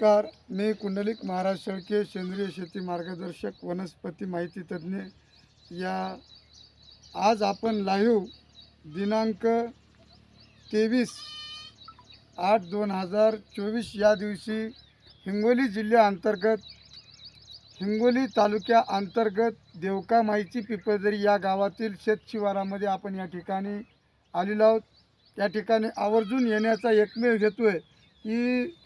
नमस्कार. मी कुंडलिक महाराज शेळके सेंद्रिय शेती मार्गदर्शक वनस्पती माहिती तज्ज्ञ. या आज आपण लाईव्ह दिनांक तेवीस आठ दोन हजार चोवीस या दिवशी हिंगोली जिल्ह्याअंतर्गत हिंगोली तालुक्या अंतर्गत देवका माईची पिपळदरी या गावातील शेतशिवारामध्ये आपण या ठिकाणी आलेलो आहोत. त्या ठिकाणी आवर्जून येण्याचा एकमेव हेतू आहे की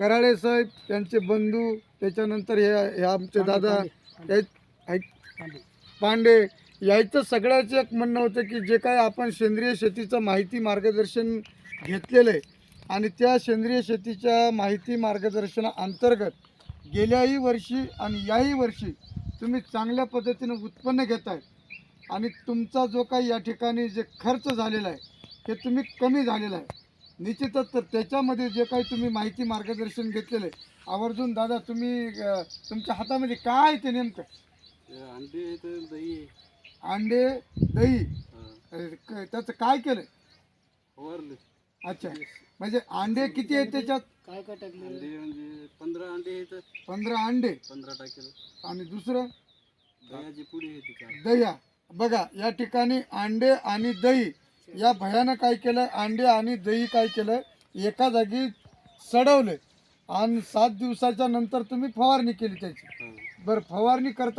कराळे साहेब त्यांचे बंधू त्याच्यानंतर हे हे आमचे दादा ऐक- पांडे. यायचं सगळ्याचं एक म्हणणं होतं की जे काय आपण सेंद्रिय शेतीचं माहिती मार्गदर्शन घेतलेलं आहे आणि त्या सेंद्रिय शेतीच्या माहिती मार्गदर्शनाअंतर्गत गेल्याही वर्षी आणि याही वर्षी तुम्ही चांगल्या पद्धतीनं उत्पन्न घेताय आणि तुमचा जो काही या ठिकाणी जे खर्च झालेला आहे ते तुम्ही कमी झालेला आहे. निश्चितच तर त्याच्यामध्ये जे काही तुम्ही माहिती मार्गदर्शन घेतलेलं आहे आवर्जून दादा तुम्ही अं, तुमच्या हातामध्ये काय आहे ते नेमकं? अंडे दही आहे. अंडे दही. हा. अं, क- त्याचं काय केलं फवारले अच्छा. म्हणजे अंडे किती आहेत त्याच्यात? काय काय टाकले अंडे म्हणजे पंधरा अंडे आहेत. पंधरा अंडे. पंधरा टाकेल. आणि दुसरं? दह्याची पुडी आहे तिच्या दह्या. बघा या ठिकाणी अंडे आणि दही. या भयानं काय केलं? अंडे आणि दही काय केलं? एका जागी सडवलं. आणि सात दिवसाच्या नंतर तुम्ही फवारणी केली त्याची. बरं फवारणी करता